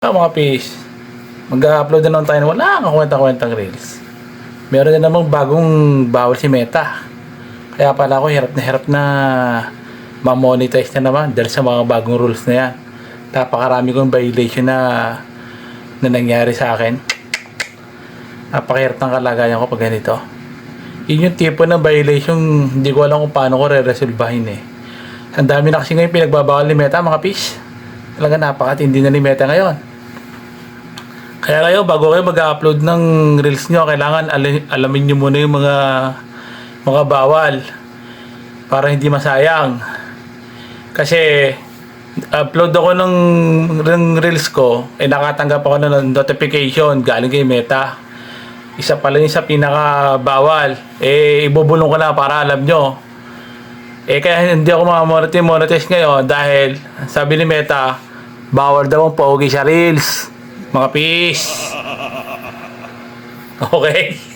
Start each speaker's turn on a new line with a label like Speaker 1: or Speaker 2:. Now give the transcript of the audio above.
Speaker 1: Ah, mga fish. Mag-upload na naman tayo ng wala kang kwenta-kwentang reels. Meron na namang bagong bawal si Meta. Kaya pala ako hirap na hirap na ma-monetize na naman dahil sa mga bagong rules na yan. Napakarami kong violation na na nangyari sa akin. Napakahirap ng kalagayan ko pag ganito. Yun yung tipo ng violation, hindi ko alam kung paano ko re-resolvahin eh. Ang dami na kasi ngayon pinagbabawal ni Meta, mga fish. Talaga napakatindi na ni Meta ngayon. Kaya kayo, bago kayo mag-upload ng reels nyo, kailangan ali- alamin nyo muna yung mga mga bawal para hindi masayang. Kasi upload ako ng, ng reels ko, eh nakatanggap ako ng notification galing kay Meta. Isa pala yun sa pinaka bawal. Eh, ibubulong ko na para alam nyo. Eh, kaya hindi ako makamonetize monetize ngayon dahil sabi ni Meta, bawal daw ang pogi sa reels. Mga peace. Okay?